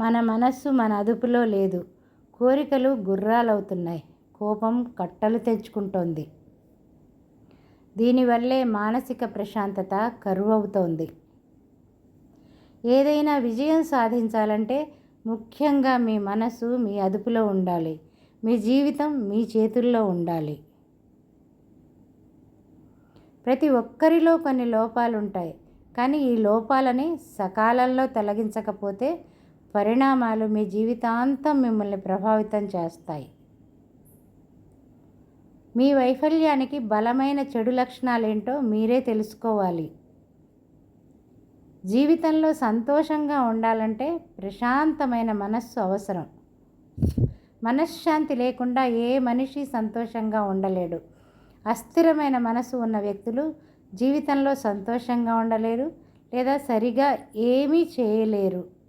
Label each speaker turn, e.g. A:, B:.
A: మన మనస్సు మన అదుపులో లేదు. కోరికలు గుర్రాలవుతున్నాయి. కోపం కట్టలు తెచ్చుకుంటోంది. దీనివల్లే మానసిక ప్రశాంతత కరువవుతోంది. ఏదైనా విజయం సాధించాలంటే ముఖ్యంగా మీ మనసు మీ అదుపులో ఉండాలి. మీ జీవితం మీ చేతుల్లో ఉండాలి. ప్రతి ఒక్కరిలో కొన్ని లోపాలు ఉంటాయి కానీ ఈ లోపాలని సకాలంలో తొలగించకపోతే పరిణామాలు మీ జీవితాంతం మిమ్మల్ని ప్రభావితం చేస్తాయి. మీ వైఫల్యానికి బలమైన చెడు లక్షణాలేంటో మీరే తెలుసుకోవాలి. జీవితంలో సంతోషంగా ఉండాలంటే ప్రశాంతమైన మనస్సు అవసరం. మనశ్శాంతి లేకుండా ఏ మనిషి సంతోషంగా ఉండలేడు. అస్థిరమైన మనసు ఉన్న వ్యక్తులు జీవితంలో సంతోషంగా ఉండలేరు లేదా సరిగా ఏమీ చేయలేరు.